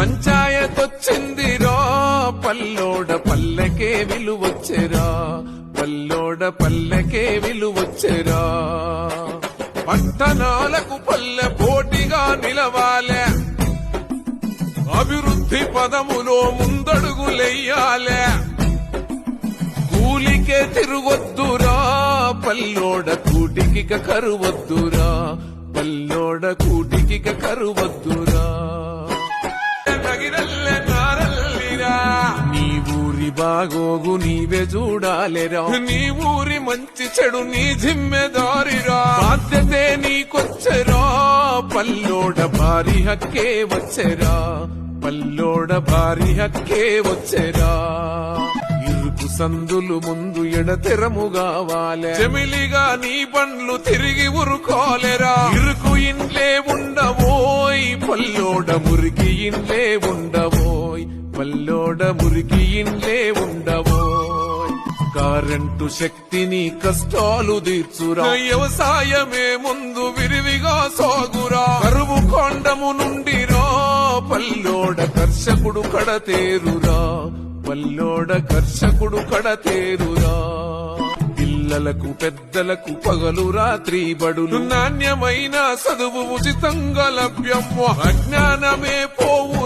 పంచాయతొచ్చిందిరా పల్లోడ పల్లెకే విలువచ్చెరా పల్లోడ పల్లెకే విలువచ్చెరా. పట్టణాలకు పల్లె పోటీగా నిలవాలే అభివృద్ధి పదములో ముందడుగులెయ్యాలే కూలికే తిరుగొద్దురా పల్లోడ కూటికిక కరువద్దురా పల్లోడ కూటికిక కరువద్దురా. నారల్లిరా నీ ఊరి బాగోగు నీవే చూడాలిరా. నీ ఊరి మంచి చెడు నీ జిమ్మెదారిరా బాధ్యతే నీకొచ్చరా. పల్లోడ భారీ హక్కే వచ్చెరా. పల్లోడ భారీ హక్కే వచ్చెరా. ఇరుకు సందులు ముందు ఎడతెరము కావాలే. చెమిలిగా నీ పండ్లు తిరిగి ఉరుకోలేరా. ఇరుకు ఉండవోయ్ పల్లోడ మురికి ఇండ్లే ఉండవోయ్ పల్లోడ మురికి ఇండ్లే ఉండవోయ్. కరెంటు శక్తిని కష్టాలు తీర్చురా. వ్యవసాయమే ముందు విరివిగా సాగురా. కరువు కొండము నుండి రా. పల్లోడ కర్షకుడు కడతేరురా. పల్లోడ కర్షకుడు కడతేరురా. పిల్లలకు పెద్దలకు పగలు రాత్రి బడులు. నాణ్యమైన చదువు ఉచితంగా లభ్యం అజ్ఞానమే పోవు